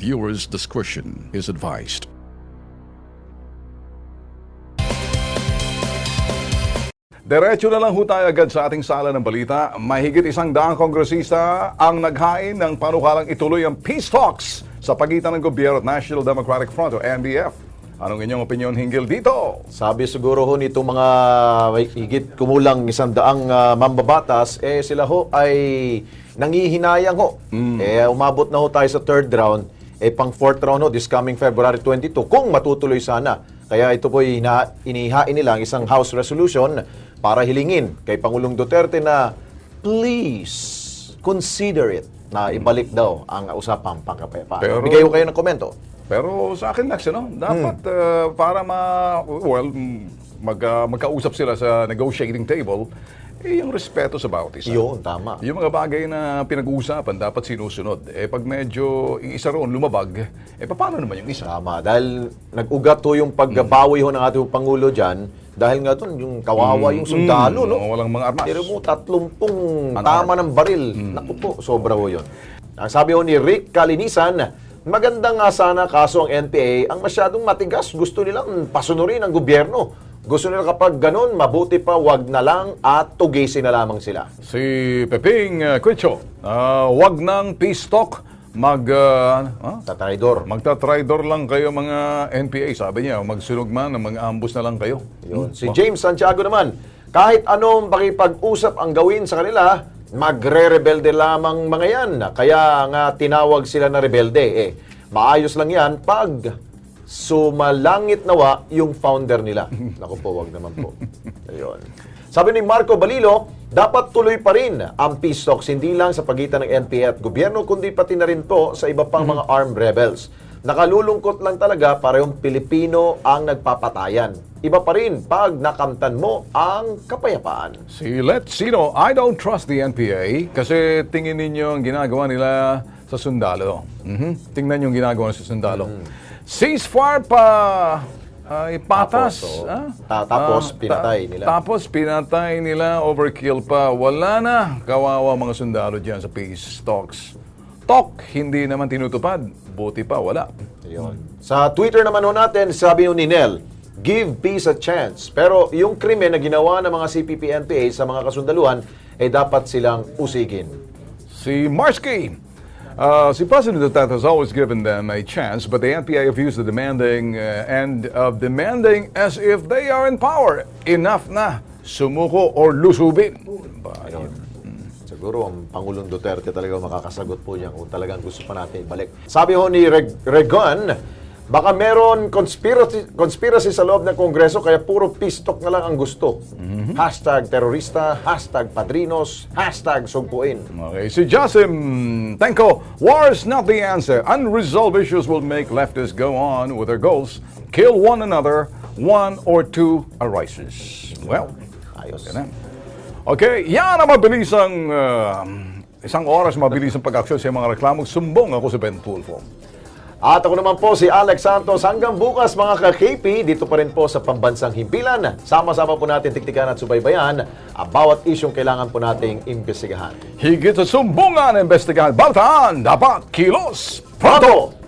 Viewers' discretion is advised. Diretso na lang ho tayo agad sa ating sala ng balita. Mahigit isang daang kongresista ang naghain ng panukalang ituloy ang peace talks sa pagitan ng gobyerno at National Democratic Front o NDF. Anong inyong opinion hinggil dito? Sabi siguro ho nitong mga higit kumulang isang daang ah, mambabatas, eh sila ho ay nangihinayang ho. Eh umabot na ho tayo sa third round, eh pang fourth round ho this coming February 22 kung matutuloy sana. Kaya ito po ay ina- inihain nila ang isang House resolution para hilingin kay Pangulong Duterte na please consider it na ibalik daw ang usapang pangkapayapaan. Pero- Bigay ko kayo ng komento. Pero sa akin, Lex, ano, dapat uh, para ma... Well, mag, uh, magkausap sila sa negotiating table, eh, yung respeto sa bawat isa. Yun, tama. Yung mga bagay na pinag-uusapan, dapat sinusunod. Eh, pag medyo yung isa roon lumabag, eh, paano naman yung isa? Tama. Dahil nag-ugat ho yung pagbabawi ho ng ating Pangulo dyan. Dahil nga doon, yung kawawa yung sundalo, no? Mm, walang mga armas. Pero mo, tatlumpong Unarmed. tama ng baril. Naku po, sobra ho yun. Ang sabi ho ni Rick Kalinisan, maganda nga sana kaso ang NPA ang masyadong matigas. Gusto nilang pasunurin ang gobyerno. Gusto nila kapag ganun, mabuti pa wag na lang at tugisin na lamang sila. Si Peping uh, Quincho, uh, wag ng peace talk, mag... Uh, ah? Tatraidor. Magta-tridor lang kayo mga NPA, sabi niya. Magsunog man, mag-ambus na lang kayo. Yun. Si James Santiago naman, kahit anong pakipag-usap ang gawin sa kanila, magre-rebelde lamang mga yan. Kaya nga tinawag sila na rebelde. Eh, maayos lang yan pag sumalangit nawa yung founder nila. Naku po, wag naman po. Ayun. Sabi ni Marco Balilo, dapat tuloy pa rin ang peace talks hindi lang sa pagitan ng NPA at gobyerno kundi pati na rin po sa iba pang mga armed rebels. Nakalulungkot lang talaga parehong Pilipino ang nagpapatayan. Iba pa rin pag nakamtan mo ang kapayapaan. Si Let Sino, I don't trust the NPA kasi tingin ninyo ang ginagawa nila sa sundalo. Mhm. Tingnan yung ginagawa sa sundalo. Ceasefire pa ay patas. Tapos, oh. ah? Ta- tapos, Ah, pinatay nila. Tapos pinatay nila, overkill pa. Wala na. Kawawa mga sundalo dyan sa peace talks. Talk, hindi naman tinutupad. Buti pa, wala. Ayun. Sa Twitter naman ho natin, sabi ho ni Nel, give peace a chance. Pero yung krimen na ginawa ng mga CPP-NPA sa mga kasundaluhan, ay dapat silang usigin. Si Marsky. Uh, si President Duterte has always given them a chance, but the NPA have used the demanding uh, end of demanding as if they are in power. Enough na. Sumuko or lusubin. Ayun. Siguro ang Pangulong Duterte talaga makakasagot po niyan kung talagang gusto pa natin ibalik. Sabi ho ni Reg- Regon, baka meron conspiracy, conspiracy sa loob ng Kongreso kaya puro talk na lang ang gusto. Hashtag terorista, hashtag padrinos, hashtag sugpuin. Okay, si Jasim Tenko, war is not the answer. Unresolved issues will make leftists go on with their goals, kill one another, one or two arises. Well, Ayos. Na. Okay, yan ang mabilisang uh, isang oras mabilisang pag-aksyon sa mga reklamong sumbong ako sa Ben Tulfo. At ako naman po si Alex Santos. Hanggang bukas mga ka-KP, dito pa rin po sa Pambansang Himpilan. Sama-sama po natin tiktikan at subaybayan ang bawat isyong kailangan po nating imbestigahan. Higit sa sumbungan, investigahan, baltaan, dapat kilos, pronto! Pronto!